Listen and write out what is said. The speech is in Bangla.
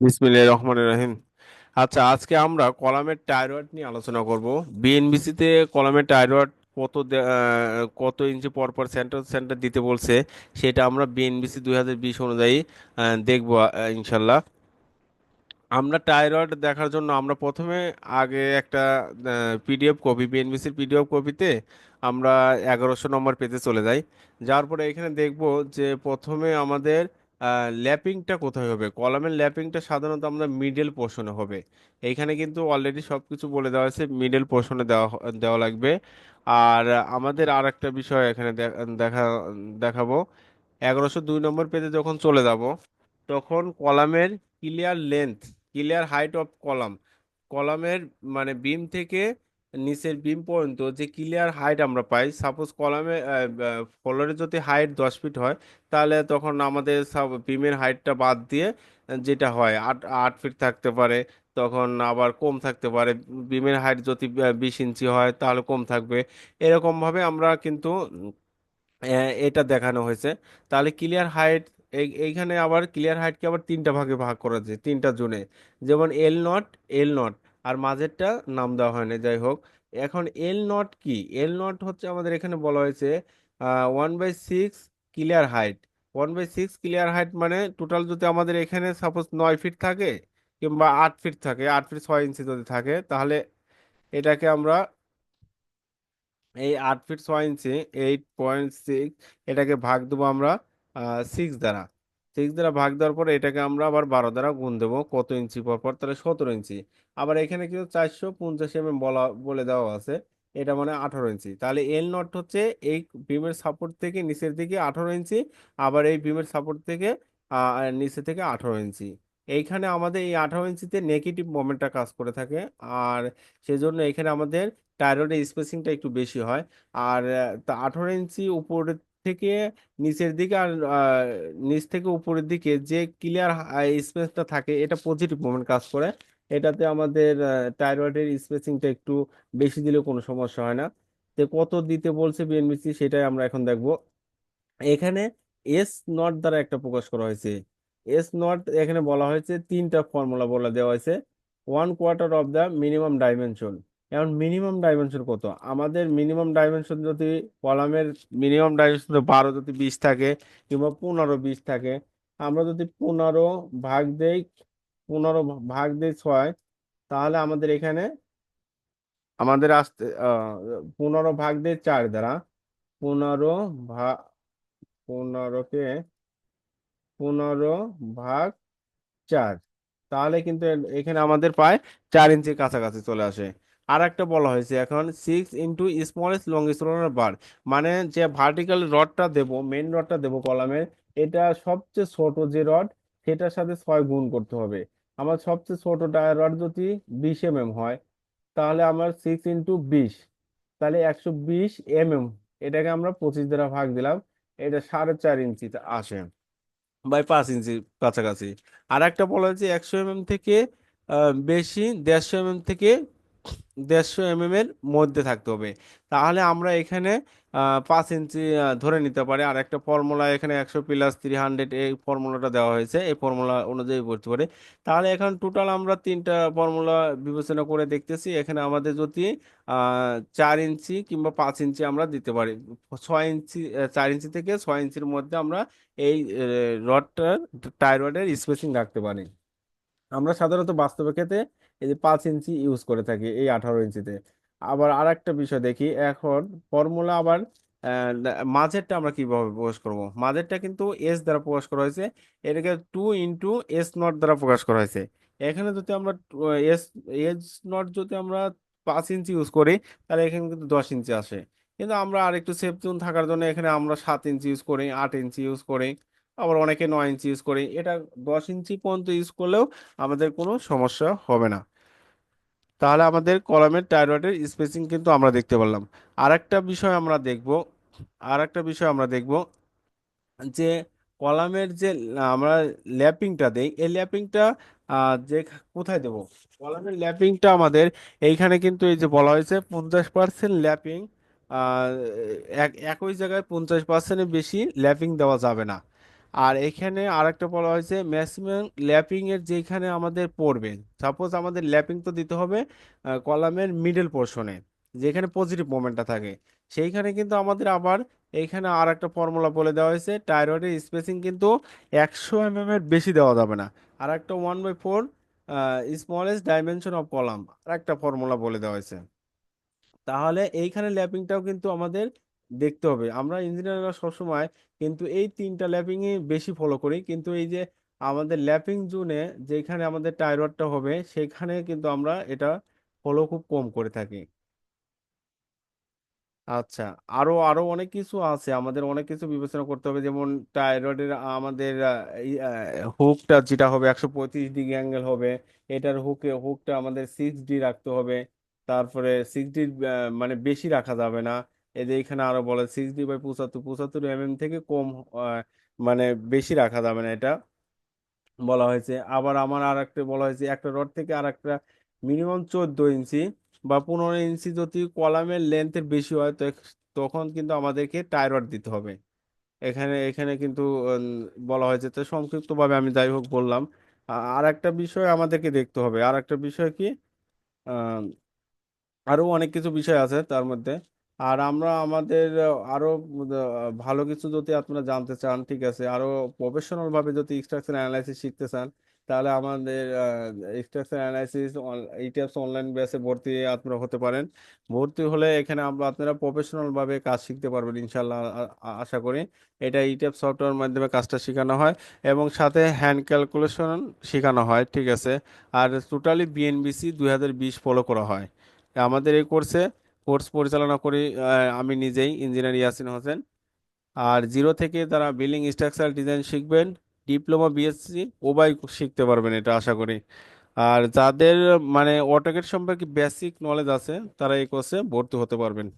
বিসমিল্লাহির রহমানির রহিম। আচ্ছা আজকে আমরা কলামের টাইরয়েড নিয়ে আলোচনা করব। বিএনবিসি তে কলামের টাইরয়েড কত কত ইঞ্চি পর পর সেন্টার সেন্টার দিতে বলছে, সেটা আমরা বিএনবিসি দুই হাজার বিশ অনুযায়ী দেখব ইনশাল্লাহ। আমরা টাইরয়েড দেখার জন্য আমরা প্রথমে আগে একটা পিডিএফ কপি বিএনবিসির পিডিএফ কপিতে আমরা এগারোশো নম্বর পেজে চলে যাই। যাওয়ার পরে এখানে দেখব যে প্রথমে আমাদের ল্যাপিংটা কোথায় হবে? কলামের ল্যাপিংটা সাধারণত আমরা মিডল পোর্শনে হবে। এইখানে কিন্তু অলরেডি সব কিছু বলে দেওয়া হয়েছে মিডল পোর্শনে দেওয়া দেওয়া লাগবে। আর আমাদের আর একটা বিষয় এখানে দেখা, দেখাবো। এগারোশো দুই নম্বর পেজে যখন চলে যাব, তখন কলামের clear length clear height of column কলামের মানে বিম থেকে নিচের বিম পর্যন্ত যে ক্লিয়ার হাইট আমরা পাই সাপোজ কলামে ফলোরে যদি হাইট দশ ফিট হয়, তাহলে তখন আমাদের সব বিমের হাইটটা বাদ দিয়ে, যেটা হয় আট আট ফিট থাকতে পারে, তখন আবার কম থাকতে পারে। বিমের হাইট যদি বিশ ইঞ্চি হয়, তাহলে কম থাকবে। এরকমভাবে আমরা কিন্তু এটা দেখানো হয়েছে। তাহলে ক্লিয়ার হাইট এইখানে আবার ক্লিয়ার হাইটকে আবার তিনটা ভাগে ভাগ করা যায়, তিনটা জোনে। যেমন এল নট এল নট আর মাঝেরটা নাম দেওয়া হয়নি, যাই হোক। এখন এল নট কি? এল নট হচ্ছে আমাদের এখানে বলা হয়েছে one by six clear height one by six clear height মানে টোটাল যদি আমাদের এখানে সাপোজ নয় ফিট থাকে কিংবা আট ফিট থাকে, আট ফিট ছয় ইঞ্চি যদি থাকে, তাহলে এটাকে আমরা এই আট ফিট ছয় ইঞ্চি এইট পয়েন্ট সিক্স এটাকে ভাগ দেবো আমরা সিক্স দ্বারা। সিক্স দ্বারা ভাগ দেওয়ার পরে এটাকে আমরা আবার বারো দ্বারা গুণ দেবো। কত ইঞ্চি পর পর? তাহলে সতেরো ইঞ্চি। আবার এখানে কিন্তু চারশো পঞ্চাশ এম এম বলা, বলে দেওয়া আছে। এটা মানে আঠারো ইঞ্চি। তাহলে এল নট হচ্ছে এই বিমের সাপোর্ট থেকে নিচের দিকে আঠারো ইঞ্চি, আবার এই বিমের সাপোর্ট থেকে নিচে থেকে আঠারো ইঞ্চি। এইখানে আমাদের এই আঠারো ইঞ্চিতে নেগেটিভ মোমেন্টটা কাজ করে থাকে। আর সেজন্য এখানে আমাদের টায়ারের স্পেসিংটা একটু বেশি হয়। আর তা আঠারো ইঞ্চি উপরের থেকে নিচের দিকে আর নিচ থেকে উপরের দিকে যে ক্লিয়ার স্পেসটা থাকে, এটা পজিটিভ মোমেন্ট কাজ করে। এটাতে আমাদের টাইরয়েডের স্পেসিংটা একটু বেশি দিলেও কোনো সমস্যা হয় না। তো কত দিতে বলছে বিএনবিসি সেটাই আমরা এখন দেখব। এখানে এস নট দ্বারা একটা প্রকাশ করা হয়েছে। এস নট এখানে বলা হয়েছে তিনটা ফর্মুলা বলে দেওয়া হয়েছে। One quarter of the minimum dimension এখন মিনিমাম ডাইমেনশন কত? আমাদের মিনিমাম ডাইমেনশন যদি কলামের মিনিমাম ডাইমেনশন বারো, যদি বিশ থাকে কিংবা পনেরো, বিশ থাকে, আমরা যদি পনেরো ভাগ দেই, পনেরো ভাগ দেই ছয়, তাহলে আমাদের এখানে আমাদের আসতে পনেরো ভাগ দেই চার দ্বারা, পনেরো ভাগ পনেরোকে পনেরো ভাগ চার, তাহলে কিন্তু এখানে আমাদের প্রায় চার ইঞ্চির কাছাকাছি চলে আসে। আর একটা বলা হয়েছে এখন six into smallest longest bar মানে যে ভার্টিক্যাল রডটা দেব মেন রডটা দেব কলামের এটা সবচেয়ে ছোট যে রড, সেটার সাথে ছয় গুণ করতে হবে। আমার সবচেয়ে ছোট টায়ার রড যদি বিশ এম এম হয়, তাহলে আমার সিক্স ইন্টু বিশ, তাহলে একশো বিশ এম এম এটাকে আমরা পঁচিশ দ্বারা ভাগ দিলাম, এটা সাড়ে চার ইঞ্চিতে আসে বাই পাঁচ ইঞ্চি কাছাকাছি। আর একটা বলা হয়েছে একশো এমএম থেকে বেশি দেড়শো এমএম থেকে দেড়শো এমএম এর মধ্যে থাকতে হবে। তাহলে আমরা এখানে পাঁচ ইঞ্চি ধরে নিতে পারি। আর একটা ফর্মুলা এখানে একশো প্লাস থ্রি হান্ড্রেড এই ফর্মুলাটা দেওয়া হয়েছে। এই ফর্মুলা অনুযায়ী করতে পারি। তাহলে এখন টোটাল আমরা তিনটা ফর্মুলা বিবেচনা করে দেখতেছি। এখানে আমাদের যদি চার ইঞ্চি কিংবা পাঁচ ইঞ্চি আমরা দিতে পারি। ছয় ইঞ্চি চার ইঞ্চি থেকে ছয় ইঞ্চির মধ্যে আমরা এই রডটার টায়ার রডের স্পেসিং রাখতে পারি। আমরা সাধারণত বাস্তবে ক্ষেত্রে এই যে পাঁচ ইঞ্চি ইউজ করে থাকি এই আঠারো ইঞ্চিতে। আবার আর একটা বিষয় দেখি, এখন ফর্মুলা আবার মাঝেরটা আমরা কীভাবে প্রকাশ করব? মাঝেরটা কিন্তু এস দ্বারা প্রকাশ করা হয়েছে, এটাকে টু ইন্টু এস নট দ্বারা প্রকাশ করা হয়েছে। এখানে যদি আমরা এস এস নট যদি আমরা পাঁচ ইঞ্চি ইউজ করি, তাহলে এখানে কিন্তু দশ ইঞ্চি আসে। কিন্তু আমরা আর একটু সেফ জোন থাকার জন্য এখানে আমরা সাত ইঞ্চি ইউজ করি, আট ইঞ্চি ইউজ করি। আবার অনেকে নয় ইঞ্চি ইউজ করি। এটা দশ ইঞ্চি পর্যন্ত ইউজ করলেও আমাদের কোনো সমস্যা হবে না। তাহলে আমাদের কলামের টাইরয়েডের স্পেসিং কিন্তু আমরা দেখতে পারলাম। আর একটা বিষয় আমরা দেখব আর একটা বিষয় আমরা দেখব যে কলামের যে আমরা ল্যাপিংটা দেই, এই ল্যাপিংটা যে কোথায় দেব? কলামের ল্যাপিংটা আমাদের এইখানে কিন্তু এই যে বলা হয়েছে পঞ্চাশ পার্সেন্ট ল্যাপিং এক, একই জায়গায় পঞ্চাশ পার্সেন্টের বেশি ল্যাপিং দেওয়া যাবে না। আর এখানে আরেকটা বলা হয়েছে ম্যাক্সিমাম ল্যাপিং এর যেখানে আমাদের পড়বে সাপোজ আমাদের ল্যাপিং তো দিতে হবে কলামের মিডল পোর্শনে যেখানে পজিটিভ মোমেন্টটা থাকে। সেইখানে কিন্তু আমাদের আবার এইখানে আর একটা ফর্মুলা বলে দেওয়া হয়েছে টাইরয়েডের স্পেসিং কিন্তু একশো এমএম এর বেশি দেওয়া যাবে না। আর একটা one by four smallest dimension of column আর একটা ফর্মুলা বলে দেওয়া হয়েছে। তাহলে এইখানে ল্যাপিংটাও কিন্তু আমাদের দেখতে হবে। আমরা ইঞ্জিনিয়াররা সবসময় কিন্তু এই তিনটা ল্যাপিংই বেশি ফলো করি। কিন্তু এই যে আমাদের ল্যাপিং জোনে যেখানে আমাদের টাইরয়েডটা হবে, সেখানে কিন্তু আমরা এটা ফলো খুব কম করে থাকি। আচ্ছা আরও আরও অনেক কিছু আছে। আমাদের অনেক কিছু বিবেচনা করতে হবে। যেমন টাইরয়েডের আমাদের হুকটা যেটা হবে, একশো পঁয়ত্রিশ ডিগ্রি অ্যাঙ্গেল হবে। এটার হুকে হুকটা আমাদের সিক্স ডি রাখতে হবে। তারপরে সিক্স ডি মানে বেশি রাখা যাবে না। যে এখানে আরও বলে সিক্স ডি বাই পঁচাত্তর পঁচাত্তর এমএম থেকে কম মানে বেশি রাখা যাবে না এটা বলা হয়েছে। আবার আমার আর একটা বলা হয়েছে, একটা রড থেকে আর একটা মিনিমাম চোদ্দ ইঞ্চি বা পনেরো ইঞ্চি যদি কলামের লেন্থের বেশি হয়, তো তখন কিন্তু আমাদেরকে টাই রড দিতে হবে। এখানে এখানে কিন্তু বলা হয়েছে। তো সংক্ষিপ্তভাবে আমি যাই হোক বললাম। আর একটা বিষয় আমাদেরকে দেখতে হবে। আর একটা বিষয় কি? আরও অনেক কিছু বিষয় আছে তার মধ্যে। আর আমরা আমাদের আরও ভালো কিছু যদি আপনারা জানতে চান, ঠিক আছে? আরও প্রফেশনাল ভাবে যদি স্ট্রাকচার অ্যানালাইসিস শিখতে চান, তাহলে আমাদের স্ট্রাকচার অ্যানালাইসিস ইটিএফস অনলাইন বেসে ভর্তি আপনারা হতে পারেন। ভর্তি হলে এখানে আমরা আপনারা প্রফেশনাল ভাবে কাজ শিখতে পারবেন ইনশাল্লাহ আশা করি। এটা ইটিএফ সফটওয়্যার মাধ্যমে কাজটা শেখানো হয় এবং সাথে হ্যান্ড ক্যালকুলেশন শেখানো হয়, ঠিক আছে? আর টোটালি বিএনবিসি দুই হাজার বিশ ফলো করা হয়। আমাদের এই কোর্সে কোর্স পরিচালনা করি আমি নিজেই, ইঞ্জিনিয়ার ইয়াসিন হোসেন। আর জিরো থেকে তারা বিল্ডিং স্ট্রাকচার ডিজাইন শিখবেন, ডিপ্লোমা, বিএসসি, ওবাই শিখতে পারবেন এটা আশা করি। আর যাদের মানে অটোকেট সম্পর্কে বেসিক নলেজ আছে, তারা এই কোর্সে ভর্তি হতে পারবেন।